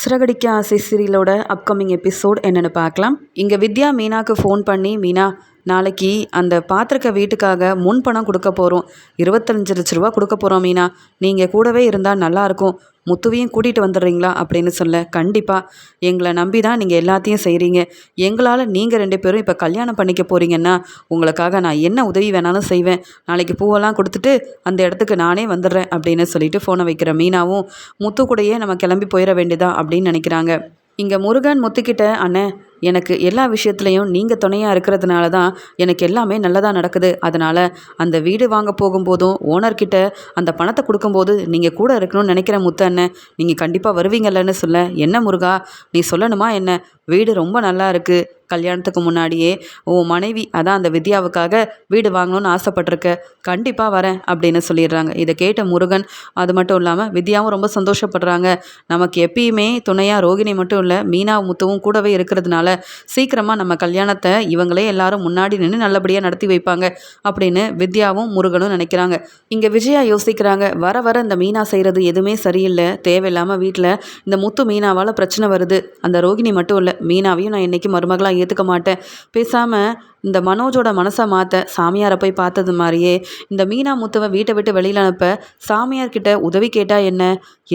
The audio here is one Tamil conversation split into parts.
சிறகடிக்க ஆசை சீரியலோட அப்கமிங் எபிசோட் என்னென்னு பார்க்கலாம். இங்கே வித்யா மீனாக்கு ஃபோன் பண்ணி மீனா நாளைக்கு அந்த பாத்திரக்க வீட்டுக்காக முன் பணம் கொடுக்க போகிறோம் இருபத்தஞ்சு லட்ச ரூபா கொடுக்க போகிறோம் மீனா. நீங்கள் கூடவே இருந்தால் நல்லாயிருக்கும் முத்துவையும் கூட்டிகிட்டு வந்துடுறீங்களா அப்படின்னு சொல்ல கண்டிப்பாக எங்களை நம்பி தான் நீங்கள் எல்லாத்தையும் செய்கிறீங்க எங்களால் நீங்கள் ரெண்டு பேரும் இப்போ கல்யாணம் பண்ணிக்க போகிறீங்கன்னா உங்களுக்காக நான் என்ன உதவி வேணாலும் செய்வேன். நாளைக்கு பூவெல்லாம் கொடுத்துட்டு அந்த இடத்துக்கு நானே வந்துடுறேன் அப்படின்னு சொல்லிட்டு ஃபோனை வைக்கிற மீனாவும் முத்து கூடயே நம்ம கிளம்பி போயிட வேண்டியதா? அப்படின்னு நினைக்கிறாங்க. இங்கே முருகன் முத்துக்கிட்ட அண்ணே எனக்கு எல்லா விஷயத்துலையும் நீங்கள் துணையாக இருக்கிறதுனால தான் எனக்கு எல்லாமே நல்லதாக நடக்குது. அதனால் அந்த வீடு வாங்க போகும்போதும் ஓனர்கிட்ட அந்த பணத்தை கொடுக்கும்போது நீங்கள் கூட இருக்கணும்னு நினைக்கிற முத்த அண்ணன் நீங்கள் கண்டிப்பாக வருவீங்கல்லன்னு சொல்ல என்ன முருகா நீ சொல்லணுமா என்ன? வீடு ரொம்ப நல்லா இருக்குது கல்யாணத்துக்கு முன்னாடியே உன் மனைவி அதான் அந்த வித்யாவுக்காக வீடு வாங்கணும்னு ஆசைப்பட்டிருக்க. கண்டிப்பாக வரேன் அப்படின்னு சொல்லிடுறாங்க. இதை கேட்ட முருகன் அது மட்டும் இல்லாமல் வித்யாவும் ரொம்ப சந்தோஷப்படுறாங்க. நமக்கு எப்பயுமே துணையாக ரோகிணி மட்டும் இல்லை மீனா முத்துவும் கூடவே இருக்கிறதுனால சீக்கிரமாக நம்ம கல்யாணத்தை இவங்களே எல்லாரும் முன்னாடி நின்று நல்லபடியாக நடத்தி வைப்பாங்க அப்படின்னு வித்யாவும் முருகனும் நினைக்கிறாங்க. இங்கே விஜயா யோசிக்கிறாங்க. வர வர இந்த மீனா செய்கிறது எதுவுமே சரியில்லை. தேவையில்லாமல் வீட்டில் இந்த முத்து மீனாவால் பிரச்சனை வருது. அந்த ரோகிணி மட்டும் இல்லை மீனாவையும் நான் என்றைக்கும் மருமகளாக ஏற்றுக்க மாட்டேன். பேசாமல் இந்த மனோஜோட மனசை மாற்ற சாமியாரை போய் பார்த்தது மாதிரியே இந்த மீனா முத்துவை வீட்டை விட்டு வெளியில் அனுப்ப சாமியார்கிட்ட உதவி கேட்டால் என்ன?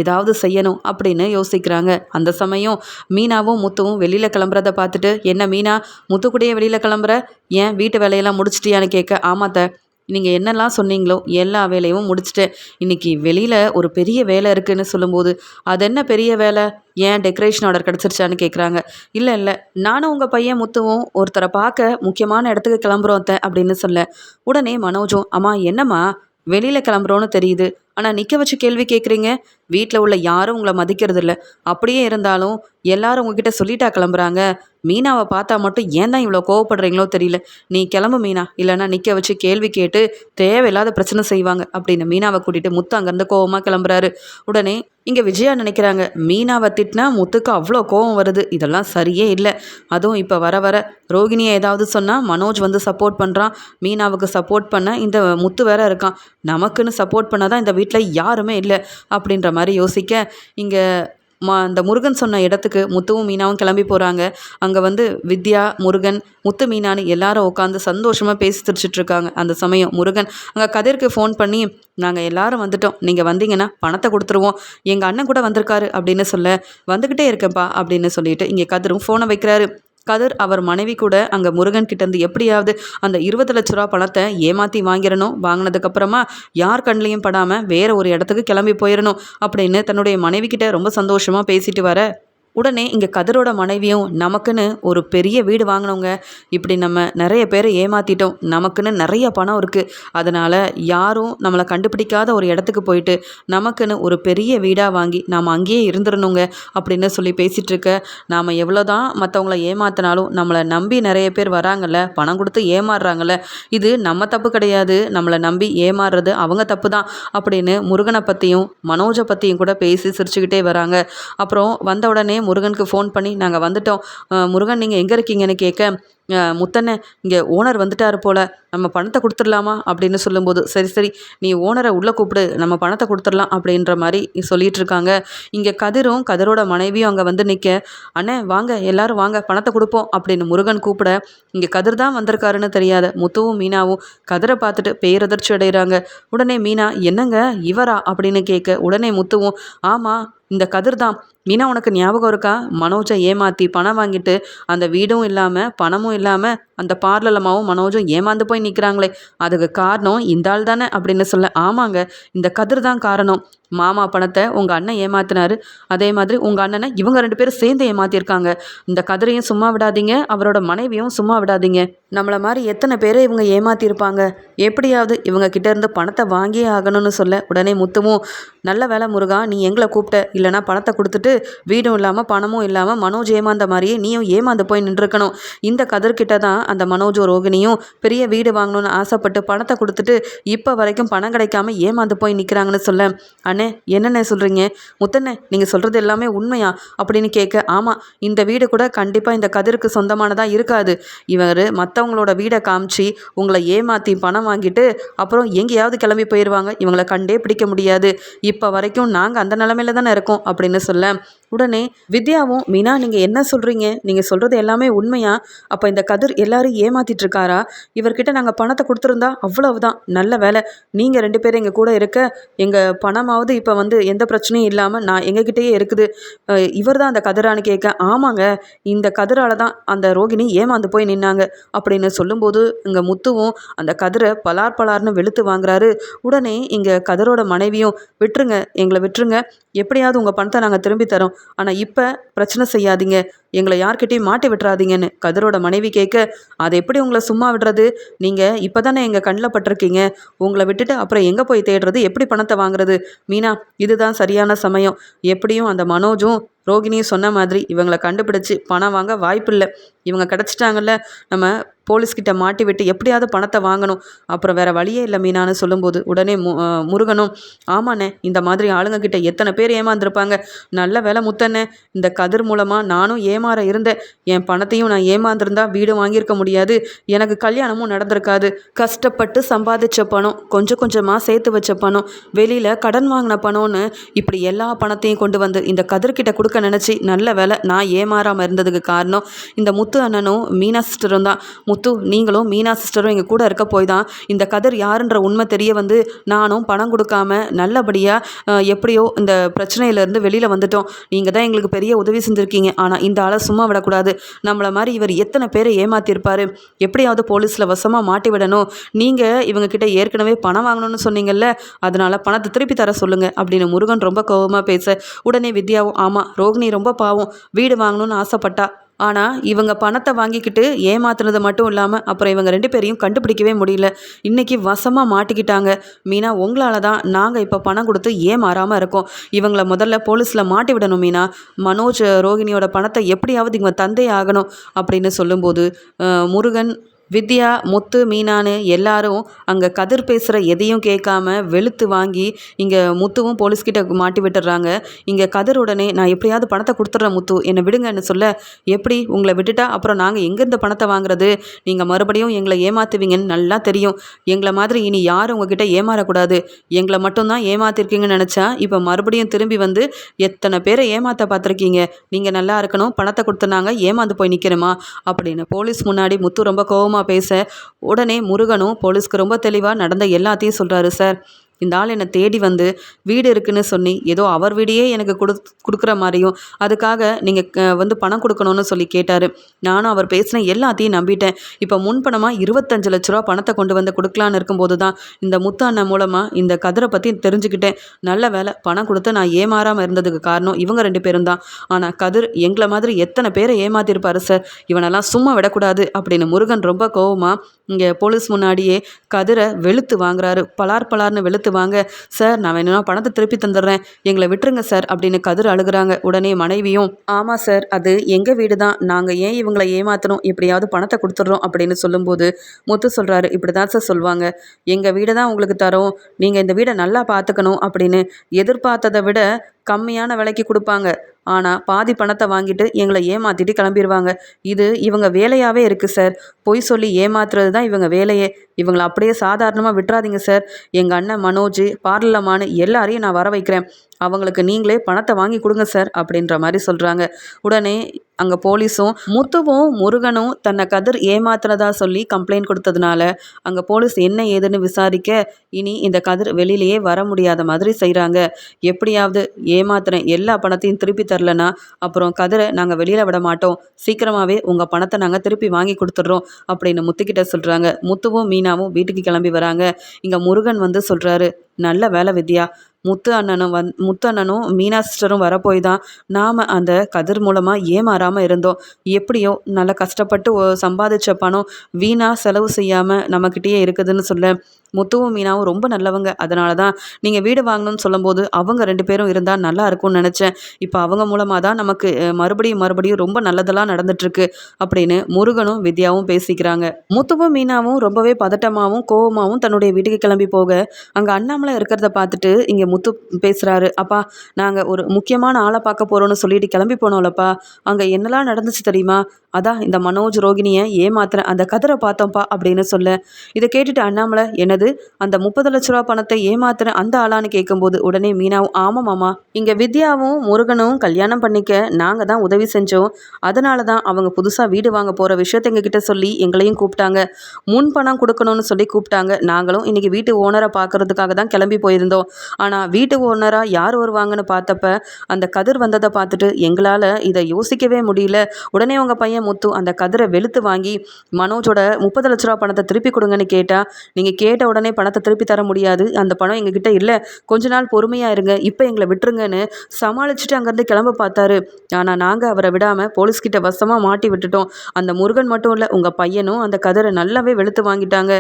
ஏதாவது செய்யணும் அப்படின்னு யோசிக்கிறாங்க. அந்த சமயம் மீனாவும் முத்துவும் வெளியில் கிளம்புறத பார்த்துட்டு என்ன மீனா முத்துக்குடியே வெளியில் கிளம்புற? ஏன் வீட்டு வேலையெல்லாம் முடிச்சிட்டியான்னு கேட்க ஆமாத்த நீங்கள் என்னெல்லாம் சொன்னீங்களோ எல்லா வேலையும் முடிச்சுட்டேன் இன்றைக்கி வெளியில் ஒரு பெரிய வேலை இருக்குதுன்னு சொல்லும்போது அது என்ன பெரிய வேலை? ஏன் டெக்கரேஷன் ஆர்டர் கிடச்சிருச்சான்னு கேட்குறாங்க இல்லை இல்லை. நானும் உங்கள் பையன் முத்துவும் ஒருத்தரை பார்க்க முக்கியமான இடத்துக்கு கிளம்புறோம் த அப்படின்னு சொல்ல உடனே மனோஜும் அம்மா என்னம்மா? வெளியில் கிளம்புறோன்னு தெரியுது. ஆனால் நிற்க வச்சு கேள்வி கேட்குறீங்க வீட்டில் உள்ள யாரும் உங்களை மதிக்கிறது இல்லை அப்படியே இருந்தாலும் எல்லாரும் உங்ககிட்ட சொல்லிட்டா கிளம்புறாங்க. மீனாவை பார்த்தா மட்டும் ஏன் தான் இவ்வளோ கோவப்படுறீங்களோ தெரியல. நீ கிளம்பு மீனா. இல்லைன்னா நிற்க வச்சு கேள்வி கேட்டு தேவையில்லாத பிரச்சனை செய்வாங்க. அப்படின்னு மீனாவை கூட்டிகிட்டு முத்து அங்கேருந்து கோவமாக கிளம்புறாரு. உடனே இங்கே விஜயா நினைக்கிறாங்க மீனாவை திட்டினா முத்துக்கு அவ்வளோ கோவம் வருது. இதெல்லாம் சரியே இல்லை. அதுவும் இப்போ வர வர ரோகிணியை ஏதாவது சொன்னால் மனோஜ் வந்து சப்போர்ட் பண்ணுறான் மீனாவுக்கு சப்போர்ட் பண்ண இந்த முத்து வேற இருக்கான். நமக்குன்னு சப்போர்ட் பண்ண தான் இந்த வீட்டில் யாருமே இல்லை. அப்படின்ற மாதிரி யோசிக்க இங்கே மா அந்த முருகன் சொன்ன இடத்துக்கு முத்துவும் மீனாவும் கிளம்பி போகிறாங்க அங்கே வந்து வித்யா முருகன் முத்து மீனான்னு எல்லாரும் உட்காந்து சந்தோஷமாக பேசி இருக்காங்க. அந்த சமயம் முருகன் அங்கே கதிருக்கு ஃபோன் பண்ணி நாங்கள் எல்லாரும் வந்துட்டோம். நீங்கள் வந்தீங்கன்னா பணத்தை கொடுத்துருவோம். எங்கள் அண்ணன் கூட வந்திருக்காரு அப்படின்னு சொல்ல வந்துக்கிட்டே இருக்கேன்ப்பா அப்படின்னு சொல்லிட்டு இங்கே கதிரும் ஃபோனை வைக்கிறாரு. கதிர் அவர் மனைவி கூட அங்கே முருகன் கிட்டேருந்து எப்படியாவது அந்த இருபது லட்ச ரூபா பணத்தை ஏமாற்றி வாங்கிடணும். வாங்கினதுக்கப்புறமா யார் கண்ணிலையும் படாமல் வேற ஒரு இடத்துக்கு கிளம்பி போயிடணும் அப்படின்னு தன்னுடைய மனைவி கிட்ட ரொம்ப சந்தோஷமாக பேசிட்டு வர உடனே இங்கே கதிரோட மனைவியும் நமக்குன்னு ஒரு பெரிய வீடு வாங்கினவங்க. இப்படி நம்ம நிறைய பேரை ஏமாற்றிட்டோம் நமக்குன்னு நிறைய பணம் இருக்குது அதனால் யாரும் நம்மளை கண்டுபிடிக்காத ஒரு இடத்துக்கு போயிட்டு நமக்குன்னு ஒரு பெரிய வீடாக வாங்கி நாம் அங்கேயே இருந்துடணுங்க அப்படின்னு சொல்லி பேசிகிட்ருக்க நாம் எவ்வளோ தான் மற்றவங்கள ஏமாத்தினாலும் நம்மளை நம்பி நிறைய பேர் வராங்கல்ல பணம் கொடுத்து ஏமாறுறாங்கல்ல இது நம்ம தப்பு கிடையாது. நம்மளை நம்பி ஏமாறுறது அவங்க தப்பு தான் அப்படின்னு முருகனை பற்றியும் மனோஜை பற்றியும் கூட பேசி சிரிச்சுக்கிட்டே வராங்க. அப்புறம் வந்த உடனே முருகனுக்கு ஃபோன் பண்ணி நாங்கள் வந்துட்டோம். முருகன் நீங்கள் எங்கே இருக்கீங்கன்னு கேட்க முத்தண்ணே இங்கே ஓனர் வந்துட்டார் போல். நம்ம பணத்தை கொடுத்துடலாமா? அப்படின்னு சொல்லும்போது சரி சரி நீ ஓனரை உள்ளே கூப்பிடு நம்ம பணத்தை கொடுத்துடலாம் அப்படின்ற மாதிரி சொல்லிகிட்டு இருக்காங்க இங்கே கதிரும் கதிரோட மனைவியும் அங்கே வந்து நிற்க அண்ணே வாங்க எல்லாரும் வாங்க பணத்தை கொடுப்போம் அப்படின்னு முருகன் கூப்பிட இங்கே கதிர் தான் வந்திருக்காருன்னு தெரியாத முத்துவும் மீனாவும் கதிரை பார்த்துட்டு பேரதிர்ச்சி அடைகிறாங்க உடனே மீனா என்னங்க இவரா? அப்படின்னு கேட்க உடனே முத்துவும் ஆமாம் இந்த கதிர் தான். மீனா உனக்கு ஞாபகம் இருக்கா? மனோஜை ஏமாற்றி பணம் வாங்கிட்டு அந்த வீடும் இல்லாமல் பணமும் இல்லாமல் அந்த பார்லலமாவும் மனோஜும் ஏமாந்து போய் நிற்கிறாங்களே அதுக்கு காரணம் இந்த ஆள் தானே அப்படின்னு சொல்ல ஆமாங்க இந்த கதிர் தான் காரணம். மாமா பணத்தை உங்கள் அண்ணன் ஏமாத்தினாரு. அதே மாதிரி உங்கள் அண்ணனை இவங்க ரெண்டு பேரும் சேர்ந்து ஏமாத்திருக்காங்க. இந்த கதிரையும் சும்மா விடாதீங்க அவரோட மனைவியும் சும்மா விடாதீங்க. நம்மளை மாதிரி எத்தனை பேரை இவங்க ஏமாத்தியிருப்பாங்க எப்படியாவது இவங்க கிட்ட இருந்து பணத்தை வாங்கியே ஆகணும்னு சொல்ல உடனே முத்துவும் நல்ல வேலை முருகா நீ எங்களை கூப்பிட்ட. இல்லைனா பணத்தை கொடுத்துட்டு வீடும் இல்லாமல் பணமும் இல்லாமல் மனோஜ் ஏமாந்த மாதிரியே நீயும் ஏமாந்து போய் நின்றுருக்கணும். இந்த கதிர்கிட்ட தான் அந்த மனோஜோ ரோகிணியும் பெரிய வீடு வாங்கணும்னு ஆசைப்பட்டு பணத்தை கொடுத்துட்டு இப்போ வரைக்கும் பணம் கிடைக்காம ஏமாந்து போய் நிற்கிறாங்கன்னு சொல்ல. அண்ணே என்னென்ன சொல்கிறீங்க முத்தண்ணே நீங்கள் சொல்கிறது எல்லாமே உண்மையா? அப்படின்னு கேட்க ஆமாம் இந்த வீடு கூட கண்டிப்பாக இந்த கதிருக்கு சொந்தமானதாக இருக்காது. இவர் மற்றவங்களோட வீடை காமிச்சு உங்களை ஏமாற்றி பணம் வாங்கிட்டு அப்புறம் எங்கேயாவது கிளம்பி போயிடுவாங்க இவங்களை கண்டே பிடிக்க முடியாது. இப்போ வரைக்கும் நாங்கள் அந்த நிலமையில தானே இருக்கோம் அப்படின்னு சொல்ல. உடனே வித்யாவும் மீனா நீங்கள் என்ன சொல்கிறீங்க நீங்கள் சொல்கிறது எல்லாமே உண்மையா? அப்போ இந்த கதிர் எல்லாரும் ஏமாத்திட்டு இருக்காரா இவர்கிட்ட நாங்கள் பணத்தை கொடுத்துருந்தா அவ்வளவுதான். நல்ல வேலை நீங்கள் ரெண்டு பேரும் எங்கள் கூட இருக்க எங்கள் பணமாவது இப்போ வந்து எந்த பிரச்சனையும் இல்லாமல் நான் எங்ககிட்டயே இருக்குது. இவர் தான் அந்த கதிரான்னு கேட்க ஆமாங்க இந்த கதிரால தான் அந்த ரோகிணி ஏமாந்து போய் நின்னாங்க. அப்படின்னு சொல்லும்போது இங்கே முத்துவும் அந்த கதிரை பலார் பலார்னு வெளுத்து வாங்குறாரு. உடனே இங்கே கதிரோட மனைவியும் விட்டுருங்க எங்களை விட்டுருங்க. எப்படியாவது உங்கள் பணத்தை நாங்கள் திரும்பி தரோம். ஆனால் இப்போ பிரச்சனை செய்யாதீங்க. எங்களை யார்கிட்டையும் மாட்டி விட்டுறாதீங்கன்னு கதிரோட மனைவி கேட்க அதை எப்படி உங்களை சும்மா விடுறது? நீங்கள் இப்போ தானே எங்கள் கண்ணில் பட்டிருக்கீங்க. உங்களை விட்டுட்டு அப்புறம் எங்கே போய் தேடுறது? எப்படி பணத்தை வாங்குறது? மீனா இதுதான் சரியான சமயம். எப்படியும் அந்த மனோஜும் ரோகிணியும் சொன்ன மாதிரி இவங்களை கண்டுபிடிச்சி பணம் வாங்க வாய்ப்பில்லை. இவங்க கிடச்சிட்டாங்கல்ல. நம்ம போலீஸ்கிட்ட மாட்டி விட்டு எப்படியாவது பணத்தை வாங்கணும். அப்புறம் வேறு வழியே இல்லை மீனான்னு சொல்லும்போது உடனே மு முருகனும் ஆமாண்ணே இந்த மாதிரி ஆளுங்க கிட்ட எத்தனை பேர் ஏமாந்துருப்பாங்க. நல்ல வேலை முத்தண்ணே இந்த கதிர் மூலமாக நானும் ஏமாற இருந்தேன். என் பணத்தையும் நான் ஏமாந்துருந்தா வீடு வாங்கியிருக்க முடியாது. எனக்கு கல்யாணமும் நடந்திருக்காது. கஷ்டப்பட்டு சம்பாதிச்ச பணம் கொஞ்சம் கொஞ்சமாக சேர்த்து வச்ச பணம் வெளியில் கடன் வாங்கின பணம்னு இப்படி எல்லா பணத்தையும் கொண்டு வந்து இந்த கதிர்கிட்ட கொடுக்க நினச்சி நல்ல வேலை நான் ஏமாறாமல் இருந்ததுக்கு காரணம் இந்த முத்து அண்ணனும் மீனா சிஸ்டரும் தான். முத்து நீங்களும் மீனா சிஸ்டரும் எங்கள் கூட இருக்க போய் தான் இந்த கதிர் யாருன்ற உண்மை தெரிய வந்து நானும் பணம் கொடுக்காம நல்லபடியாக எப்படியோ இந்த பிரச்சனையிலேருந்து வெளியில் வந்துட்டோம். நீங்கள் தான் எங்களுக்கு பெரிய உதவி செஞ்சுருக்கீங்க. ஆனால் இந்த ஆளை சும்மா விடக்கூடாது. நம்மளை மாதிரி இவர் எத்தனை பேரை ஏமாத்திருப்பார்? எப்படியாவது போலீஸில் வசமாக மாட்டி விடணும். நீங்கள் இவங்கக்கிட்ட ஏற்கனவே பணம் வாங்கணும்னு சொன்னீங்கல்ல அதனால் பணத்தை திருப்பி தர சொல்லுங்கள் அப்படின்னு முருகன் ரொம்ப கோபமாக பேச உடனே வித்யாவும் ஆமாம் ரோகிணி ரொம்ப பாவம். வீடு வாங்கணும்னு ஆசைப்பட்டா ஆனால் இவங்க பணத்தை வாங்கிக்கிட்டு ஏமாத்துனது மட்டும் இல்லாமல் அப்புறம் இவங்க ரெண்டு பேரையும் கண்டுபிடிக்கவே முடியல. இன்றைக்கி வசமாக மாட்டிக்கிட்டாங்க. மீனா உங்களால் தான் நாங்கள் இப்போ பணம் கொடுத்து ஏமாறாமல் இருக்கோம். இவங்கள முதல்ல போலீஸில் மாட்டி விடணும் மீனா. மனோஜ் ரோகிணியோட பணத்தை எப்படியாவது இவங்க தந்தை ஆகணும் அப்படின்னு சொல்லும்போது முருகன் வித்யா முத்து மீனான்னு எல்லாரும் அங்கே கதிர் பேசுகிற எதையும் கேட்காம வெளுத்து வாங்கி இங்கே முத்துவும் போலீஸ்கிட்ட மாட்டி விட்டுறாங்க. இங்கே கதிர் உடனே நான் எப்படியாவது பணத்தை கொடுத்துட்றேன் முத்து என்னை விடுங்கன்னு சொல்ல எப்படி? உங்களை விட்டுட்டா? அப்புறம் நாங்கள் எங்கேருந்து பணத்தை வாங்குறது? நீங்கள் மறுபடியும் எங்களை ஏமாற்றுவீங்கன்னு நல்லா தெரியும். எங்களை மாதிரி இனி யாரும் உங்ககிட்ட ஏமாறக்கூடாது. எங்களை மட்டும்தான் ஏமாத்திருக்கீங்கன்னு நினச்சா இப்போ மறுபடியும் திரும்பி வந்து எத்தனை பேரை ஏமாற்ற பார்த்துருக்கீங்க? நீங்கள் நல்லா இருக்கணும் பணத்தை கொடுத்துனாங்க ஏமாந்து போய் நிற்கணுமா அப்படின்னு போலீஸ் முன்னாடி முத்து ரொம்ப கோவமாக கோவமாக பேச உடனே முருகனும் போலீஸ்க்கு ரொம்ப தெளிவாக நடந்த எல்லாத்தையும் சொல்கிறாரு சார். இந்த ஆள் என்னை தேடி வந்து வீடு இருக்குன்னு சொல்லி ஏதோ அவர் வீடையே எனக்கு கொடு கொடுக்குற மாதிரியும் அதுக்காக நீங்கள் வந்து பணம் கொடுக்கணும்னு சொல்லி கேட்டார். நானும் அவர் பேசின எல்லாத்தையும் நம்பிட்டேன். இப்போ முன்பணமாக இருபத்தஞ்சு லட்ச ரூபா பணத்தை கொண்டு வந்து கொடுக்கலான்னு இருக்கும்போது தான் இந்த முத்து அண்ணன் மூலமாக இந்த கதிரை பற்றி தெரிஞ்சுக்கிட்டேன். நல்ல வேலை பணம் கொடுத்து நான் ஏமாறாமல் இருந்ததுக்கு காரணம் இவங்க ரெண்டு பேரும் தான். ஆனால் கதிர் எங்களை மாதிரி எத்தனை பேரை ஏமாத்திருப்பாரு சார் இவனெல்லாம் சும்மா விடக்கூடாது அப்படின்னு முருகன் ரொம்ப கோவமாக இங்கே போலீஸ் முன்னாடியே கதிரை வெளுத்து வாங்குறாரு. பலார் பலார்னு வெளுத்து வாங்க சார் நான் வேணும்னா பணத்தை திருப்பி தந்துடுறேன். எங்களை விட்டுருங்க சார் அப்படின்னு கதிர் அழுகுறாங்க. உடனே மனைவியும் ஆமாம் சார் அது எங்கள் வீடு தான் நாங்கள் ஏன் இவங்களை ஏமாற்றணும் எப்படியாவது பணத்தை கொடுத்துட்றோம் அப்படின்னு சொல்லும்போது முத்து சொல்கிறாரு இப்படி தான் சார் சொல்லுவாங்க. எங்கள் வீடு தான் உங்களுக்கு தரோம். நீங்கள் இந்த வீடை நல்லா பார்த்துக்கணும் அப்படின்னு எதிர்பார்த்ததை விட கம்மியான விலைக்கு கொடுப்பாங்க. ஆனால் பாதி பணத்தை வாங்கிட்டு எங்களை ஏமாற்றிட்டு கிளம்பிடுவாங்க இது இவங்க வேலையாகவே இருக்குது சார். பொய் சொல்லி ஏமாத்துறது தான் இவங்க வேலையே. இவங்களை அப்படியே சாதாரணமாக விட்டுறாதீங்க சார். எங்கள் அண்ணன் மனோஜ் பார்லமானு எல்லாரையும் நான் வர வைக்கிறேன் அவங்களுக்கு நீங்களே பணத்தை வாங்கி கொடுங்க சார் அப்படின்ற மாதிரி சொல்கிறாங்க உடனே அங்கே போலீஸும் முத்துவும் முருகனும் தன்னை கதிர் ஏமாத்துறதா சொல்லி கம்ப்ளைண்ட் கொடுத்ததுனால அங்கே போலீஸ் என்ன ஏதுன்னு விசாரிக்க இனி இந்த கதிர் வெளியிலேயே வர முடியாத மாதிரி செய்கிறாங்க எப்படியாவது ஏமாத்துறேன் எல்லா பணத்தையும் திருப்பி தரலனா அப்புறம் கதிரை நாங்கள் வெளியில் விட மாட்டோம். சீக்கிரமாகவே உங்கள் பணத்தை நாங்கள் திருப்பி வாங்கி கொடுத்துட்றோம் அப்படின்னு முத்துக்கிட்ட சொல்கிறாங்க முத்துவும் மீனாவும் வீட்டுக்கு கிளம்பி வராங்க. இங்கே முருகன் வந்து சொல்கிறாரு நல்ல வேலை வித்யா முத்து அண்ணனும் வந் முத்து அண்ணனும் மீனா சிஸ்டரும் வரப்போய் தான் நாம் அந்த கதிர் மூலமாக ஏமாறாமல் இருந்தோம். எப்படியோ நல்லா கஷ்டப்பட்டு சம்பாதிச்ச பணம் வீணாக செலவு செய்யாமல் நம்மக்கிட்டேயே இருக்குதுன்னு சொல்ல முத்துவும் மீனாவும் ரொம்ப நல்லவங்க. அதனால தான் நீங்கள் வீடு வாங்கணும்னு சொல்லும்போது அவங்க ரெண்டு பேரும் இருந்தால் நல்லா இருக்கும்னு நினச்சேன். இப்போ அவங்க மூலமாக தான் நமக்கு மறுபடியும் மறுபடியும் ரொம்ப நல்லதெல்லாம் நடந்துட்டுருக்கு அப்படின்னு முருகனும் வித்யாவும் பேசிக்கிறாங்க. முத்துவும் மீனாவும் ரொம்பவே பதட்டமாகவும் கோவமாகவும் தன்னுடைய வீட்டுக்கு கிளம்பி போக அங்கே அண்ணாமலை இருக்கிறத பார்த்துட்டு இங்கே முத்து பேசுகிறாரு அப்பா நாங்கள் ஒரு முக்கியமான ஆளை பார்க்க போகிறோன்னு சொல்லிட்டு கிளம்பி போனோம்லப்பா. அங்கே என்னெல்லாம் நடந்துச்சு தெரியுமா? அதான் இந்த மனோஜ் ரோகிணியை ஏமாத்துறேன் அந்த கதிரை பார்த்தோம்ப்பா அப்படின்னு சொல்ல இதை கேட்டுட்டு அண்ணாமலை என்னது? அந்த முப்பது லட்ச ரூபா பணத்தை ஏமாத்துற அந்த ஆளான்னு கேட்கும்போது உடனே மீனாவும் ஆமாம் மாமா இங்கே வித்யாவும் முருகனும் கல்யாணம் பண்ணிக்க நாங்கள் தான் உதவி செஞ்சோம். அதனால தான் அவங்க புதுசாக வீடு வாங்க போகிற விஷயத்தை எங்ககிட்ட சொல்லி எங்களையும் கூப்பிட்டாங்க. முன் பணம் கொடுக்கணும்னு சொல்லி கூப்பிட்டாங்க. நாங்களும் இன்றைக்கி வீட்டு ஓனரை பார்க்கறதுக்காக தான் கிளம்பி போயிருந்தோம். ஆனால் வீட்டு ஓனராக யார் வருவாங்கன்னு பார்த்தப்ப அந்த கதிர் வந்ததை பார்த்துட்டு எங்களால் இதை யோசிக்கவே முடியல. உடனே உங்கள் பையன் முத்து அந்த கதிரை வெளுத்து வாங்கி மனோஜோட முப்பது லட்ச ரூபா பணத்தை திருப்பி கொடுங்கன்னு கேட்டால் நீங்கள் கேட்ட உடனே பணத்தை திருப்பி தர முடியாது. அந்த பணம் எங்ககிட்ட இல்லை. கொஞ்ச நாள் பொறுமையாக இருங்க. இப்போ எங்களை விட்டுருங்கன்னு சமாளிச்சுட்டு அங்கேருந்து கிளம்ப பார்த்தாரு. ஆனால் நாங்கள் அவரை விடாமல் போலீஸ்கிட்ட வசமாக மாட்டி விட்டுட்டோம். அந்த முருகன் மட்டும் இல்லை உங்கள் பையனும் அந்த கதிரை நல்லாவே வெளுத்து வாங்கிட்டாங்க.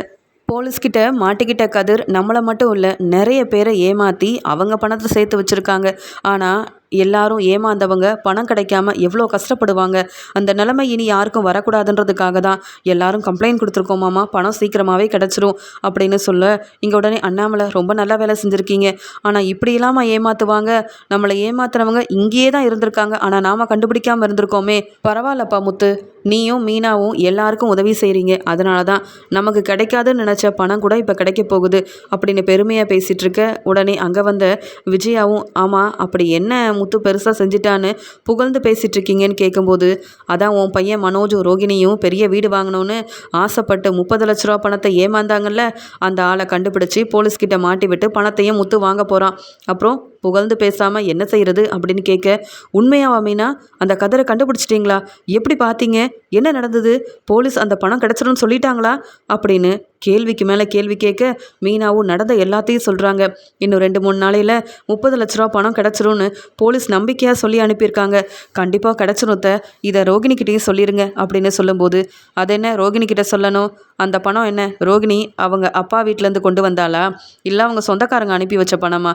போலீஸ்கிட்ட மாட்டிக்கிட்ட கதிர் நம்மளை மட்டும் இல்லை நிறைய பேரை ஏமாற்றி அவங்க பணத்தை சேர்த்து வச்சுருக்காங்க. ஆனால் எல்லாரும் ஏமாந்தவங்க பணம் கிடைக்காம எவ்வளோ கஷ்டப்படுவாங்க. அந்த நிலைமை இனி யாருக்கும் வரக்கூடாதுன்றதுக்காக தான் எல்லாரும் கம்ப்ளைண்ட் கொடுத்துருக்கோம் மாமா. பணம் சீக்கிரமாகவே கிடச்சிரும் அப்படின்னு சொல்ல இங்கே உடனே அண்ணாமலை ரொம்ப நல்ல வேலை செஞ்சுருக்கீங்க. ஆனால் இப்படி இல்லாமல் ஏமாற்றுவாங்க நம்மளை ஏமாத்துறவங்க இங்கேயே தான் இருந்திருக்காங்க. ஆனால் நாம் கண்டுபிடிக்காமல் இருந்திருக்கோமே. பரவாயில்லப்பா முத்து. நீயும் மீனாவும் எல்லாருக்கும் உதவி செய்கிறீங்க அதனால தான் நமக்கு கிடைக்காதுன்னு நினச்ச பணம் கூட இப்போ கிடைக்க போகுது அப்படின்னு பெருமையாக பேசிகிட்டு இருக்க உடனே அங்கே வந்த விஜயாவும் ஆமாம் அப்படி என்ன முத்து பெருசாக செஞ்சிட்டான்னு புகழ்ந்து பேசிகிட்டு இருக்கீங்கன்னு கேட்கும்போது அதான் உன் பையன் மனோஜும் ரோகிணியும் பெரிய வீடு வாங்கணும்னு ஆசைப்பட்டு முப்பது லட்ச ரூபா பணத்தை ஏமாந்தாங்கல்ல அந்த ஆளை கண்டுபிடிச்சி போலீஸ்கிட்ட மாட்டி விட்டு பணத்தையும் முத்து வாங்க போகிறான் அப்புறம் புகழ்ந்து பேசாமல் என்ன செய்கிறது அப்படின்னு கேட்க உண்மையாவா மீனா அந்த கதரை கண்டுபிடிச்சிட்டிங்களா? எப்படி பார்த்தீங்க என்ன நடந்தது? போலீஸ் அந்த பணம் கிடச்சிடும்னு சொல்லிட்டாங்களா? அப்படின்னு கேள்விக்கு மேலே கேள்வி கேட்க மீனாவும் நடந்த எல்லாத்தையும் சொல்கிறாங்க இன்னும் ரெண்டு மூணு நாளையில் முப்பது லட்ச ரூபா பணம் கிடச்சிரும்னு போலீஸ் நம்பிக்கையாக சொல்லி அனுப்பியிருக்காங்க. கண்டிப்பாக கிடச்சிருத்த இதை ரோகிணிக்கிட்டேயும் சொல்லிடுங்க அப்படின்னு சொல்லும்போது அது என்ன ரோகிணிக்கிட்ட சொல்லணும்? அந்த பணம் என்ன? ரோகிணி அவங்க அப்பா வீட்டிலேருந்து கொண்டு வந்தாளா? இல்லை அவங்க சொந்தக்காரங்க அனுப்பி வச்ச பணமா?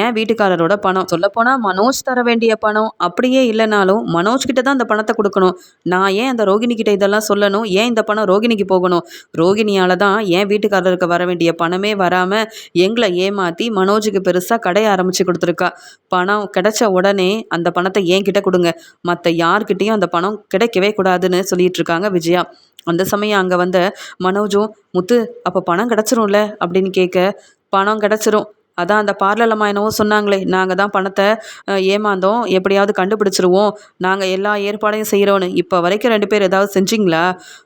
ஏன் வீட்டுக்காரரோட பணம். சொல்லப்போனால் மனோஜ் தர வேண்டிய பணம். அப்படியே இல்லைனாலும் மனோஜ் கிட்ட தான் அந்த பணத்தை கொடுக்கணும். நான் ஏன் அந்த ரோகிணி கிட்ட இதெல்லாம் சொல்லணும்? ஏன் இந்த பணம் ரோகிணிக்கு போகணும்? ரோகிணியால் தான் என் வீட்டுக்காரருக்கு வர வேண்டிய பணமே வராமல் எங்களை ஏமாற்றி மனோஜுக்கு பெருசாக கடையை ஆரம்பித்து கொடுத்துருக்கா. பணம் கிடைச்ச உடனே அந்த பணத்தை என் கிட்ட கொடுங்க. மற்ற யார்கிட்டேயும் அந்த பணம் கிடைக்கவே கூடாதுன்னு சொல்லிட்டு இருக்காங்க விஜயா. அந்த சமயம் அங்கே வந்த மனோஜும் முத்து அப்போ பணம் கிடச்சிரும்ல? அப்படின்னு கேட்க பணம் கிடச்சிரும். அதான் அந்த பார்லலம்மா என்னவோ சொன்னாங்களே நாங்கள் தான் பணத்தை ஏமாந்தோம் எப்படியாவது கண்டுபிடிச்சிருவோம் நாங்கள் எல்லா ஏற்பாடையும் செய்கிறோன்னு இப்போ வரைக்கும் ரெண்டு பேர் ஏதாவது செஞ்சிங்களா?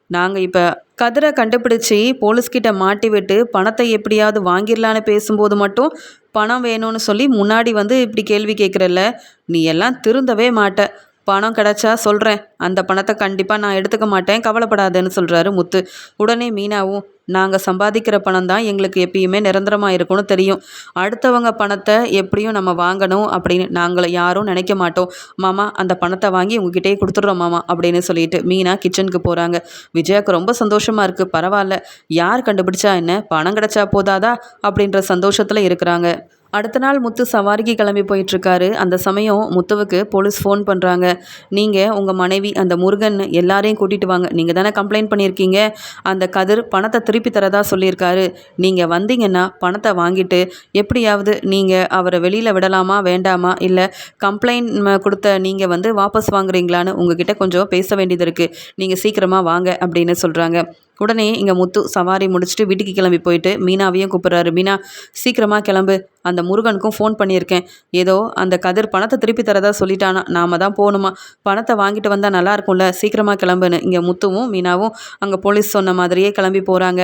நாங்கள் இப்போ கதிரை கண்டுபிடிச்சி போலீஸ்கிட்ட மாட்டி விட்டு பணத்தை எப்படியாவது வாங்கிடலான்னு பேசும்போது மட்டும் பணம் வேணும்னு சொல்லி முன்னாடி வந்து இப்படி கேள்வி கேட்குறல்ல நீ எல்லாம் திருந்தவே மாட்ட. பணம் கிடச்சா சொல்கிறேன் அந்த பணத்தை கண்டிப்பாக நான் எடுத்துக்க மாட்டேன். கவலைப்படாதேன்னு சொல்கிறாரு முத்து. உடனே மீனாவும் நாங்கள் சம்பாதிக்கிற பணம் தான் எங்களுக்கு எப்பயுமே நிரந்தரமாக இருக்கும்னு தெரியும். அடுத்தவங்க பணத்தை எப்படியும் நம்ம வாங்கணும் அப்படின்னு நாங்கள் யாரும் நினைக்க மாட்டோம். மாமா அந்த பணத்தை வாங்கி உங்ககிட்டயே கொடுத்துட்றோம் மாமா அப்படின்னு சொல்லிட்டு மீனா கிச்சனுக்கு போகிறாங்க விஜயாவுக்கு ரொம்ப சந்தோஷமாக இருக்குது பரவாயில்ல. யார் கண்டுபிடிச்சா என்ன? பணம் கிடைச்சா போதாதா? அப்படின்ற சந்தோஷத்தில் இருக்கிறாங்க. அடுத்த நாள் முத்து சவாரிக்கு கிளம்பி போயிட்டுருக்காரு. அந்த சமயம் முத்துவுக்கு போலீஸ் ஃபோன் பண்ணுறாங்க நீங்கள் உங்கள் மனைவி அந்த முருகன் எல்லாரையும் கூட்டிகிட்டு வாங்க. நீங்கள் தானே கம்ப்ளைண்ட் பண்ணியிருக்கீங்க. அந்த கதிர் பணத்தை திருப்பி தரதா சொல்லியிருக்காரு. நீங்கள் வந்தீங்கன்னா பணத்தை வாங்கிட்டு எப்படியாவது நீங்கள் அவரை வெளியில் விடலாமா வேண்டாமா? இல்லை கம்ப்ளைண்ட் கொடுத்த நீங்கள் வந்து வாபஸ் வாங்குறீங்களான்னு உங்ககிட்ட கொஞ்சம் பேச வேண்டியது இருக்குது நீங்கள் சீக்கிரமாக வாங்க அப்படின்னு சொல்கிறாங்க உடனே இங்கே முத்து சவாரி முடிச்சுட்டு வீட்டுக்கு கிளம்பி போயிட்டு மீனாவையும் கூப்பிட்றாரு. மீனா சீக்கிரமாக கிளம்பு. அந்த முருகனுக்கும் ஃபோன் பண்ணியிருக்கேன். ஏதோ அந்த கதிர் பணத்தை திருப்பி தரதா சொல்லிட்டானா. நாம தான் போகணுமா? பணத்தை வாங்கிட்டு வந்தால் நல்லா இருக்கும்ல. சீக்கிரமாக கிளம்புன்னு. இங்கே முத்துவும் மீனாவும் அங்கே போலீஸ் சொன்ன மாதிரியே கிளம்பி போகிறாங்க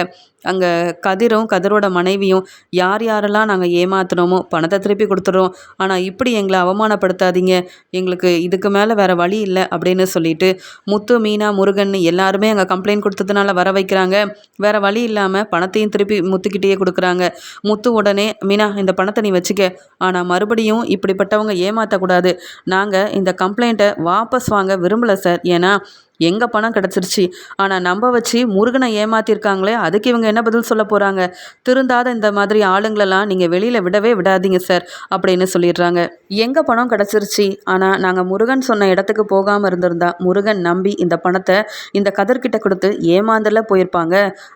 அங்கே கதிரும் கதிரோட மனைவியும் யார் யாரெல்லாம் நாங்கள் ஏமாத்தினோமோ பணத்தை திருப்பி கொடுத்துட்றோம். ஆனால் இப்படி எங்களை அவமானப்படுத்தாதீங்க. எங்களுக்கு இதுக்கு மேலே வேறு வழி இல்லை அப்படின்னு சொல்லிட்டு முத்து மீனா முருகன் எல்லாருமே அங்கே கம்ப்ளைண்ட் கொடுத்ததுனால வர வைக்கிறாங்க. வேறு வழி இல்லாமல் பணத்தையும் திருப்பி முத்துக்கிட்டேயே கொடுக்குறாங்க. முத்து உடனே மீனா இந்த பணத்தை நீ வச்சுக்க. ஆனால் மறுபடியும் இப்படிப்பட்டவங்க ஏமாற்றக்கூடாது நாங்கள் இந்த கம்ப்ளைண்ட்டை வாபஸ் வாங்க விரும்பலை சார் ஏன்னா எங்கே பணம் கிடச்சிருச்சு? ஆனால் நம்ப வச்சு முருகனை ஏமாத்திருக்காங்களே அதுக்கு இவங்க என்ன பதில் சொல்ல போகிறாங்க திருந்தாத இந்த மாதிரி ஆளுங்களெல்லாம் நீங்கள் வெளியில் விடவே விடாதீங்க சார் அப்படின்னு சொல்லிடுறாங்க. எங்கள் பணம் கிடச்சிருச்சு? ஆனால் நாங்கள் முருகன் சொன்ன இடத்துக்கு போகாமல் இருந்திருந்தா முருகன் நம்பி இந்த பணத்தை இந்த கதிர்கிட்ட கொடுத்து ஏமாந்தில் போயிருப்பாங்க.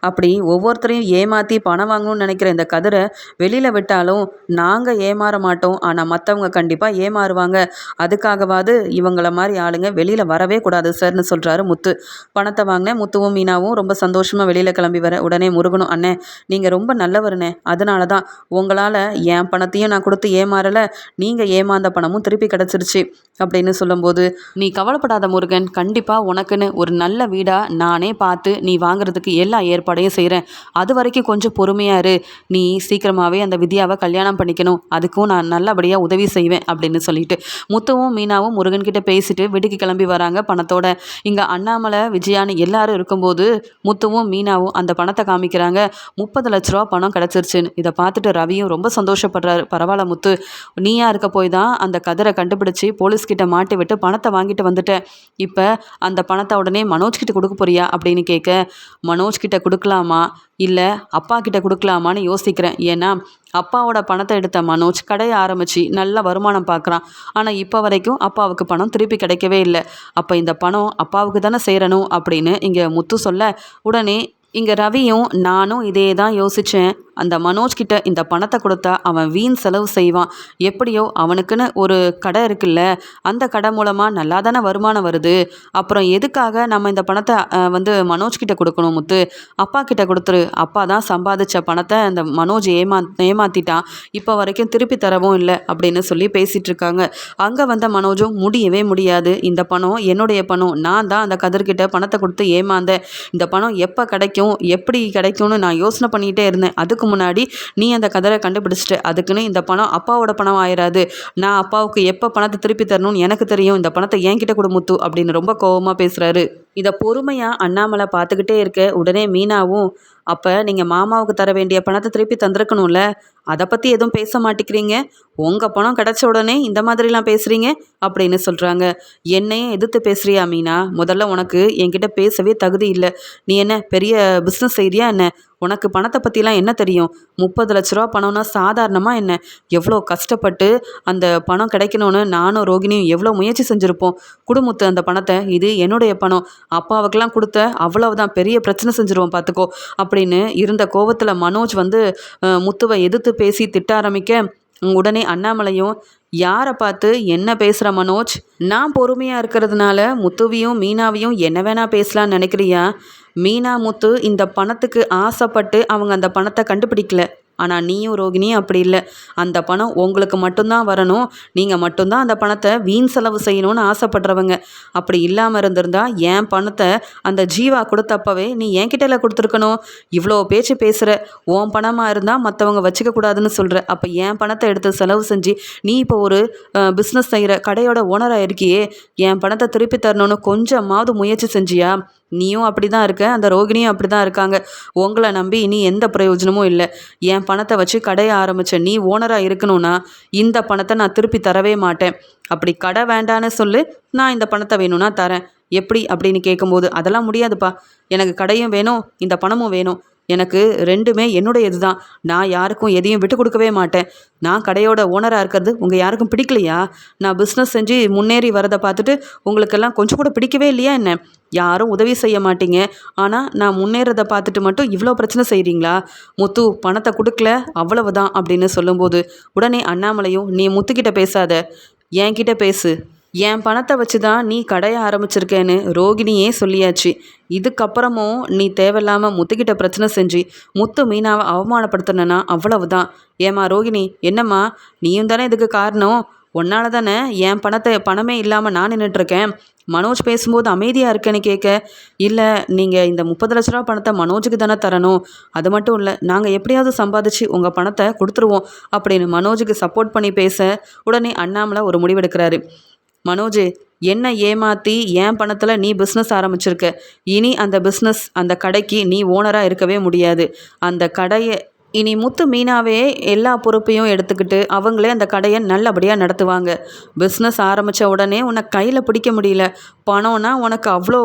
அப்படி ஒவ்வொருத்தரையும் ஏமாற்றி பணம் வாங்கணும்னு நினைக்கிற இந்த கதிரை வெளியில் விட்டாலும் நாங்கள் ஏமாற மாட்டோம். ஆனால் மற்றவங்க கண்டிப்பாக ஏமாறுவாங்க. அதுக்காகவாது இவங்கள மாதிரி ஆளுங்க வெளியில் வரவே கூடாது சார்னு சொல்கிறாரு முத்து. பணத்தை வாங்கினேன். முத்துவும் மீனாவும் ரொம்ப சந்தோஷமாக வெளியில் கிளம்பி வர உடனே முருகனும் அண்ணே நீங்கள் ரொம்ப நல்லவருண்ணே. அதனால தான் உங்களால் என் பணத்தையும் நான் கொடுத்து ஏமாறலை. நீங்கள் ஏமாந்த பணமும் திருப்பி கிடச்சிருச்சு. அப்படின்னு சொல்லும்போது நீ கவலைப்படாத முருகன். கண்டிப்பாக உனக்குன்னு ஒரு நல்ல வீடாக நானே பார்த்து நீ வாங்குறதுக்கு எல்லா ஏற்பாடையும் செய்கிறேன் அது வரைக்கும் கொஞ்சம் பொறுமையாக இரு. நீ சீக்கிரமாகவே அந்த வித்யாவை கல்யாணம் பண்ணிக்கணும். அதுக்கும் நான் நல்லபடியாக உதவி செய்வேன். அப்படின்னு சொல்லிட்டு முத்துவும் மீனாவும் முருகன்கிட்ட பேசிட்டு வீட்டுக்கு கிளம்பி வராங்க பணத்தோட. இங்கே அண்ணாமலை விஜயான்னு எல்லாரும் இருக்கும்போது முத்துவும் மீனாவும் அந்த பணத்தை காமிக்கிறாங்க. முப்பது லட்ச ரூபா பணம் கிடச்சிருச்சுன்னு. இதை பார்த்துட்டு ரவியும் ரொம்ப சந்தோஷப்படுறாரு. பரவாயில்ல முத்து நீயா இருக்க போய் தான் அந்த கதிரை கண்டுபிடிச்சி போலீஸ்கிட்ட மாட்டி விட்டு பணத்தை வாங்கிட்டு வந்துட்டேன். இப்போ அந்த பணத்தை உடனே மனோஜ் கிட்ட கொடுக்க போறியா அப்படின்னு கேட்க மனோஜ் கிட்ட கொடுக்கலாமா? இல்லை அப்பா கிட்ட கொடுக்கலாமான்னு யோசிக்கிறேன். ஏன்னா அப்பாவோட பணத்தை எடுத்த மனோஜ் கடையை ஆரம்பித்து நல்ல வருமானம் பார்க்குறான் ஆனால் இப்போ வரைக்கும் அப்பாவுக்கு பணம் திருப்பி கிடைக்கவே இல்லை. அப்போ இந்த பணம் அப்பாவுக்கு தானே சேரணும் அப்படின்னு இங்கே முத்து சொல்ல உடனே இங்கே ரவியும் நானும் இதே தான் யோசித்தேன் அந்த மனோஜ் கிட்ட இந்த பணத்தை கொடுத்தா அவன் வீண் செலவு செய்வான். எப்படியோ அவனுக்குன்னு ஒரு கடை இருக்குல்ல அந்த கடை மூலமாக நல்லா தானே வருமானம் வருது. அப்புறம் எதுக்காக நம்ம இந்த பணத்தை வந்து மனோஜ் கிட்ட கொடுக்கணும் முத்து? அப்பா கிட்ட கொடுத்துரு. அப்பா தான் சம்பாதிச்ச பணத்தை அந்த மனோஜ் ஏமா ஏமாத்திட்டான். இப்போ வரைக்கும் திருப்பி தரவும் இல்லை அப்படின்னு சொல்லி பேசிகிட்டு இருக்காங்க. அங்கே வந்த மனோஜும் முடியவே முடியாது. இந்த பணம் என்னுடைய பணம். நான் தான் அந்த கதிர்கிட்ட பணத்தை கொடுத்து ஏமாந்தேன். இந்த பணம் எப்போ கிடைக்கும்? எப்படி கிடைக்கும்னு நான் யோசனை பண்ணிகிட்டே இருந்தேன். அதுக்கு முன்னாடி நீ அந்த கதரை கண்டுபிடிச்சிட்ட. அதுக்குன்னு இந்த பணம் அப்பாவோட பணம் ஆயிராது. நான் அப்பாவுக்கு எப்போ பணத்தை திருப்பி தரணும்னு எனக்கு தெரியும். இந்த பணத்தை என்கிட்ட கொடு முத்து அப்படின்னு ரொம்ப கோவமாக பேசுகிறாரு இதை பொறுமையாக அண்ணாமலை பார்த்துக்கிட்டே இருக்க உடனே மீனாவும் அப்போ நீங்கள் மாமாவுக்கு தர வேண்டிய பணத்தை திருப்பி தந்திருக்கணும்ல? அதை பற்றி எதுவும் பேச மாட்டேங்கிறீங்க? உங்கள் பணம் கிடச்ச உடனே இந்த மாதிரிலாம் பேசுகிறீங்க அப்படின்னு சொல்கிறாங்க என்னையும் எதிர்த்து பேசுகிறியா மீனா? முதல்ல உனக்கு என்கிட்ட பேசவே தகுதி இல்லை. நீ என்ன பெரிய பிஸ்னஸ் செய்கிறியா என்ன? உனக்கு பணத்தை பற்றிலாம் என்ன தெரியும்? முப்பது லட்ச ரூபா பணம்னா சாதாரணமாக என்ன? எவ்வளோ கஷ்டப்பட்டு அந்த பணம் கிடைக்கணும்னு நானும் ரோகிணியும் எவ்வளோ முயற்சி செஞ்சுருப்போம். குடும்பத்து அந்த பணத்தை இது என்னுடைய பணம். அப்பாவுக்கெல்லாம் கொடுத்த அவ்வளவுதான் பெரிய பிரச்சனை செஞ்சுருவோம் பார்த்துக்கோ அப்படின்னு இருந்த கோவத்தில் மனோஜ் வந்து முத்துவை எதிர்த்து பேசி திட்ட ஆரம்பிக்க உடனே அண்ணாமலையும் யாரை பார்த்து என்ன பேசுகிற மனோஜ்? நான் பொறுமையாக இருக்கிறதுனால முத்துவையும் மீனாவையும் என்ன வேணால் பேசலாம்னு நினைக்கிறியா? மீனா முத்து இந்த பணத்துக்கு ஆசைப்பட்டு அவங்க அந்த பணத்தை கண்டுபிடிக்கல. ஆனால் நீயும் ரோகிணியும் அப்படி இல்லை. அந்த பணம் உங்களுக்கு மட்டும்தான் வரணும். நீங்கள் மட்டும்தான் அந்த பணத்தை வீண் செலவு செய்யணும்னு ஆசைப்படுறவங்க. அப்படி இல்லாமல் இருந்திருந்தா என் பணத்தை அந்த ஜீவா கொடுத்தப்பவே நீ என் என்கிட்டல கொடுத்துருக்கணும். இவ்வளோ பேச்சு பேசுகிற உன் பணமாக இருந்தால் மற்றவங்க வச்சுக்க கூடாதுன்னு சொல்கிற அப்போ என் பணத்தை எடுத்து செலவு செஞ்சு நீ இப்போ ஒரு பிஸ்னஸ் செய்கிற கடையோட ஓனராக இருக்கியே என் பணத்தை திருப்பி தரணும்னு கொஞ்சமாவது முயற்சி செஞ்சியா? நீயும் அப்படி தான் இருக்க அந்த ரோகிணியும் அப்படி தான் இருக்காங்க. உங்களை நம்பி இனி எந்த பிரயோஜனமும் இல்லை. என் பணத்தை வச்சு கடையை ஆரம்பித்த நீ ஓனராக இருக்கணும்னா இந்த பணத்தை நான் திருப்பி தரவே மாட்டேன். அப்படி கடை வேண்டான்னு சொல்லு நான் இந்த பணத்தை வேணும்னா தரேன். எப்படி அப்படின்னு கேட்கும்போது அதெல்லாம் முடியாதுப்பா. எனக்கு கடையும் வேணும் இந்த பணமும் வேணும். எனக்கு ரெண்டுமே என்னுடையது தான் நான் யாருக்கும் எதையும் விட்டு கொடுக்கவே மாட்டேன். நான் கடையோட ஓனராக இருக்கிறது உங்கள் யாருக்கும் பிடிக்கலையா? நான் பிஸ்னஸ் செஞ்சு முன்னேறி வரதை பார்த்துட்டு உங்களுக்கெல்லாம் கொஞ்சம் கூட பிடிக்கவே இல்லையா என்ன? யாரும் உதவி செய்ய மாட்டீங்க. ஆனால் நான் முன்னேறதை பார்த்துட்டு மட்டும் இவ்வளோ பிரச்சனை செய்கிறீங்களா முத்து பணத்தை கொடுக்கல அவ்வளவுதான் அப்படின்னு சொல்லும்போது உடனே அண்ணாமலையும் நீ முத்துக்கிட்ட பேசாத. என்கிட்ட பேசு. என் பணத்தை வச்சு தான் நீ கடையை ஆரம்பிச்சிருக்கேன்னு ரோகிணியே சொல்லியாச்சு. இதுக்கப்புறமும் நீ தேவையில்லாமல் முத்துக்கிட்ட பிரச்சனை செஞ்சு முத்து மீனாவை அவமானப்படுத்தினா அவ்வளவுதான். ஏம்மா ரோகிணி என்னம்மா? நீயும் தானே இதுக்கு காரணம்? உன்னால தானே என் பணத்தை பணமே இல்லாமல் நான் நின்றுட்டுருக்கேன் மனோஜ் பேசும்போது அமைதியாக இருக்கேன்னு கேட்க இல்லை நீங்கள் இந்த முப்பது லட்ச ரூபா பணத்தை மனோஜுக்கு தானே தரணும். அது மட்டும் இல்லை நாங்கள் எப்படியாவது சம்பாதிச்சு உங்கள் பணத்தை கொடுத்துருவோம் அப்படின்னு மனோஜுக்கு சப்போர்ட் பண்ணி பேச உடனே அண்ணாமலை ஒரு முடிவெடுக்கிறாரு. மனோஜ் என்ன ஏமாற்றி என் பணத்தில் நீ பிஸ்னஸ் ஆரம்பிச்சிருக்க. இனி அந்த பிஸ்னஸ் அந்த கடைக்கு நீ ஓனராக இருக்கவே முடியாது. அந்த கடையை இனி முத்து மீனாவே எல்லா பொறுப்பையும் எடுத்துக்கிட்டு அவங்களே அந்த கடையை நல்லபடியாக நடத்துவாங்க. பிஸ்னஸ் ஆரம்பித்த உடனே உன்னை கையில் பிடிக்க முடியல. பணம்னா உனக்கு அவ்வளோ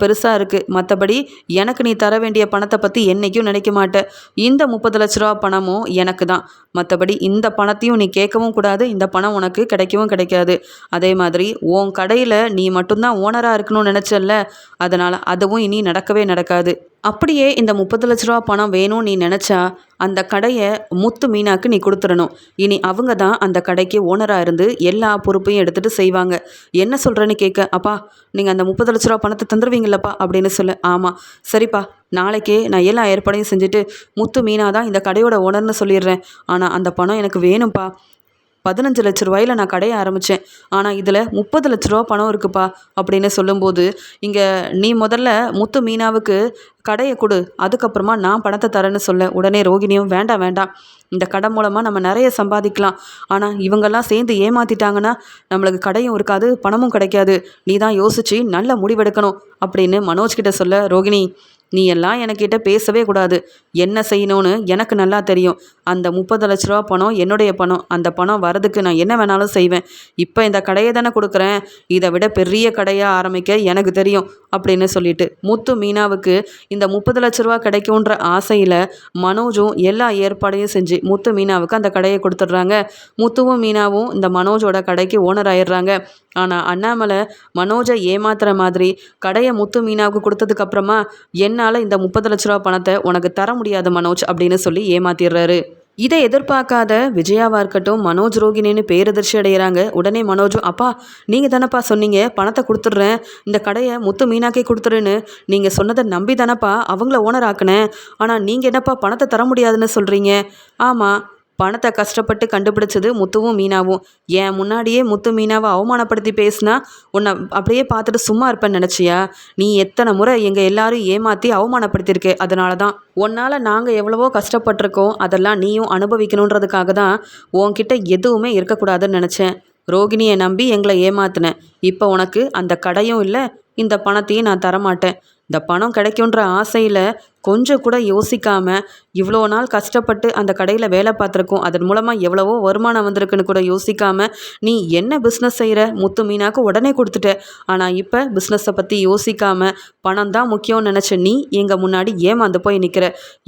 பெருசாக இருக்குது மற்றபடி எனக்கு நீ தர வேண்டிய பணத்தை பற்றி என்றைக்கும் நினைக்க மாட்டேன் இந்த முப்பது லட்ச ரூபா பணமும் எனக்கு தான். மற்றபடி இந்த பணத்தையும் நீ கேட்கவும் கூடாது. இந்த பணம் உனக்கு கிடைக்கவும் கிடைக்காது. அதே மாதிரி உன் கடையில் நீ மட்டும்தான் ஓனராக இருக்கணும்னு நினச்சல்ல. அதனால் அதுவும் இனி நடக்கவே நடக்காது. அப்படியே இந்த முப்பது லட்ச ரூபா பணம் வேணும்னு நீ நினச்சா அந்த கடையை முத்து மீனாக்கு நீ கொடுத்துடணும் இனி அவங்க தான் அந்த கடைக்கு ஓனராக இருந்து எல்லா பொறுப்பையும் எடுத்துகிட்டு செய்வாங்க. என்ன சொல்கிறேன்னு கேட்க அப்பா நீங்கள் அந்த முப்பது லட்ச ரூபா பணத்தை தந்துடுவீங்களப்பா அப்படின்னு சொல்லு. ஆமாம் சரிப்பா நாளைக்கே நான் எல்லா ஏற்பாடையும் செஞ்சுட்டு முத்து மீனா தான் இந்த கடையோட ஓனர்னு சொல்லிடுறேன். ஆனால் அந்த பணம் எனக்கு வேணும்ப்பா. பதினஞ்சு லட்ச ரூபாயில் நான் கடையை ஆரம்பித்தேன் ஆனால் இதில் முப்பது லட்ச ரூபா பணம் இருக்குப்பா அப்படின்னு சொல்லும்போது இங்கே நீ முதல்ல முத்து மீனாவுக்கு கடையை கொடு. அதுக்கப்புறமா நான் பணத்தை தரேன்னு சொல்ல. உடனே ரோகிணியும் வேண்டாம் வேண்டாம். இந்த கடை மூலமாக நம்ம நிறைய சம்பாதிக்கலாம். ஆனால் இவங்கெல்லாம் சேர்ந்து ஏமாற்றிட்டாங்கன்னா நம்மளுக்கு கடையும் இருக்காது பணமும் கிடைக்காது. நீ தான் யோசித்து நல்ல முடிவெடுக்கணும் அப்படின்னு மனோஜ் கிட்ட சொல்ல ரோகிணி நீ எல்லாம் என்கிட்ட பேசவே கூடாது. என்ன செய்யணும்னு எனக்கு நல்லா தெரியும். அந்த முப்பது லட்ச ரூபா பணம் என்னுடைய பணம் அந்த பணம் வரதுக்கு நான் என்ன வேணாலும் செய்வேன். இப்போ இந்த கடையை தானே கொடுக்குறேன். இதை விட பெரிய கடையாக ஆரம்பிக்க எனக்கு தெரியும் அப்படின்னு சொல்லிட்டு முத்து மீனாவுக்கு இந்த முப்பது லட்ச ரூபா கிடைக்கும்ன்ற ஆசையில் மனோஜும் எல்லா ஏற்பாடையும் செஞ்சு முத்து மீனாவுக்கு அந்த கடையை கொடுத்துட்றாங்க. முத்துவும் மீனாவும் இந்த மனோஜோட கடைக்கு ஓனர் ஆயிடுறாங்க. ஆனால் அண்ணாமலை மனோஜை ஏமாத்துற மாதிரி கடையை முத்து மீனாவுக்கு கொடுத்ததுக்கப்புறமா என்னால் இந்த முப்பது லட்ச ரூபா பணத்தை உனக்கு தர முடியாது மனோஜ் அப்படின்னு சொல்லி ஏமாத்திடுறாரு. இதை எதிர்பார்க்காத விஜயாவாக இருக்கட்டும் மனோஜ் ரோகிணின்னு பேரதிர்ச்சி அடைகிறாங்க உடனே மனோஜும் அப்பா நீங்கள் தானப்பா சொன்னீங்க? பணத்தை கொடுத்துட்றேன். இந்த கடையை முத்து மீனாக்கே கொடுத்துருன்னு நீங்கள் சொன்னதை நம்பி தானப்பா அவங்கள ஓனர் ஆக்குனேன். ஆனால் நீங்கள் என்னப்பா பணத்தை தர முடியாதுன்னு சொல்கிறீங்க ஆமாம் பணத்தை கஷ்டப்பட்டு கண்டுபிடிச்சது முத்துவும் மீனாவும். என் முன்னாடியே முத்து மீனாவை அவமானப்படுத்தி பேசினா உன்னை அப்படியே பார்த்துட்டு சும்மா இருப்பேன்னு நினச்சியா? நீ எத்தனை முறை எங்கள் எல்லாரும் ஏமாற்றி அவமானப்படுத்தியிருக்கே? அதனால தான் உன்னால் நாங்கள் எவ்வளவோ கஷ்டப்பட்டிருக்கோம். அதெல்லாம் நீயும் அனுபவிக்கணுன்றதுக்காக தான் உன்கிட்ட எதுவுமே இருக்கக்கூடாதுன்னு நினச்சேன். ரோகிணியை நம்பி எங்களை ஏமாத்தினேன் இப்போ உனக்கு அந்த கடையும் இல்லை இந்த பணத்தையும் நான் தரமாட்டேன். இந்த பணம் கிடைக்குன்ற ஆசையில் கொஞ்சம் கூட யோசிக்காமல் இவ்வளோ நாள் கஷ்டப்பட்டு அந்த கடையில் வேலை பார்த்துருக்கோம். அதன் மூலமாக எவ்வளவோ வருமானம் வந்திருக்குன்னு கூட யோசிக்காமல் நீ என்ன பிஸ்னஸ் செய்கிற முத்து மீனாக்கு உடனே கொடுத்துட்ட. ஆனால் இப்போ பிஸ்னஸை பற்றி யோசிக்காமல் பணம் தான் முக்கியம்னு நினச்ச நீ எங்கள் முன்னாடி ஏமாந்து போய் நிற்கிற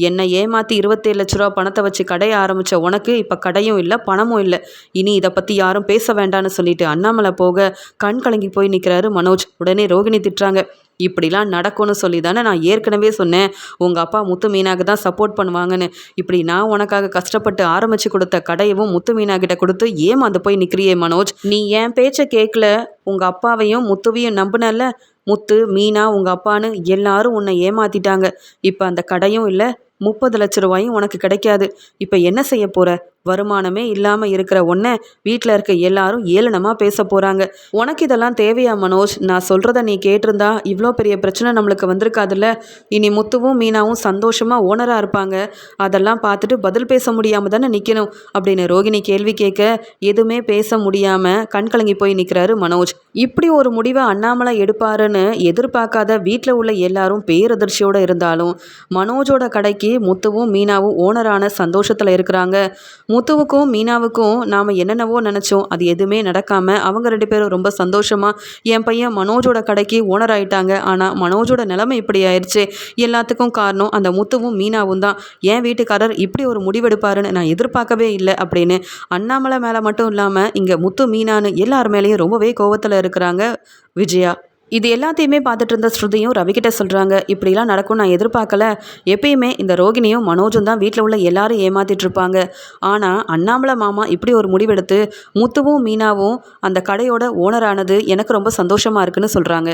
என்னை ஏமாற்றி இருபத்தேழு லட்ச ரூபா பணத்தை வச்சு கடையை ஆரம்பித்த உனக்கு இப்போ கடையும் இல்லை பணமும் இல்லை. இனி இதை பற்றி யாரும் பேச வேண்டான்னு சொல்லிட்டு அண்ணாமலை போக கண் கலங்கி போய் நிற்கிறாரு மனோஜ். உடனே ரோகிணி திட்டுறாங்க. இப்படிலாம் நடக்கும்னு சொல்லி தானே நான் ஏற்கனவே சொன்னேன். உங்கள் அப்பா முத்து மீனாக்கு தான் சப்போர்ட் பண்ணுவாங்கன்னு. இப்படி நான் உனக்காக கஷ்டப்பட்டு ஆரம்பித்து கொடுத்த கடையவும் முத்து மீனாக்கிட்ட கொடுத்து ஏமாந்து போய் நிற்கிறியே மனோஜ். நீ என் பேச்சை கேட்கல உங்கள் அப்பாவையும் முத்துவையும் நம்பினல்ல? முத்து மீனா உங்கள் அப்பான்னு எல்லாரும் உன்னை ஏமாத்திட்டாங்க. இப்போ அந்த கடையும் இல்லை. முப்பது லட்ச ரூபாயும் உனக்கு கிடைக்காது. இப்போ என்ன செய்ய போகிற வருமானமே இல்லாமல் இருக்கிற ஒன்று வீட்டில் இருக்க எல்லாரும் ஏளனமாக பேச போகிறாங்க உனக்கு இதெல்லாம் தேவையா மனோஜ்? நான் சொல்கிறத நீ கேட்டிருந்தா இவ்வளோ பெரிய பிரச்சனை நம்மளுக்கு வந்திருக்காதுல்ல? இனி முத்துவும் மீனாவும் சந்தோஷமாக ஓனராக இருப்பாங்க. அதெல்லாம் பார்த்துட்டு பதில் பேச முடியாமல் தானே நிற்கணும் அப்படின்னு ரோகிணி கேள்வி கேட்க எதுவுமே பேச முடியாமல் கண்கலங்கி போய் நிற்கிறாரு மனோஜ். இப்படி ஒரு முடிவை அண்ணாமலை எடுப்பாருன்னு எதிர்பார்க்காத வீட்டில் உள்ள எல்லாரும் பேரதிர்ச்சியோடு இருந்தாலும் மனோஜோட கடைக்கு முத்துவும் மீனாவும் ஓனரான சந்தோஷத்தில் இருக்கிறாங்க. முத்துவுக்கும் மீனாவுக்கும் நாம் என்னென்னவோ நினச்சோம். அது எதுவுமே நடக்காமல் அவங்க ரெண்டு பேரும் ரொம்ப சந்தோஷமாக என் பையன் மனோஜோட கடைக்கு ஓனர் ஆயிட்டாங்க. ஆனால் மனோஜோட நிலைமை இப்படி ஆயிடுச்சு எல்லாத்துக்கும் காரணம் அந்த முத்துவும் மீனாவும் தான். என் வீட்டுக்காரர் இப்படி ஒரு முடிவெடுப்பாருன்னு நான் எதிர்பார்க்கவே இல்லை அப்படின்னு அண்ணாமலை மேலே மட்டும் இல்லாமல் இங்கே முத்து மீனான்னு எல்லார் மேலேயும் ரொம்பவே கோவத்தில் இருக்கிறாங்க விஜயா. இது எல்லாத்தையுமே பார்த்துட்டு இருந்த ஸ்ருதியும் ரவிக்கிட்ட சொல்கிறாங்க இப்படிலாம் நடக்கும் நான் எதிர்பார்க்கல. எப்பயுமே இந்த ரோகிணியும் மனோஜும் தான் வீட்டில் உள்ள எல்லாரும் ஏமாத்திட்டு இருப்பாங்க. ஆனால் அண்ணாமலை மாமா இப்படி ஒரு முடிவெடுத்து முத்துவும் மீனாவும் அந்த கடையோட ஓனரானது எனக்கு ரொம்ப சந்தோஷமாக இருக்குன்னு சொல்கிறாங்க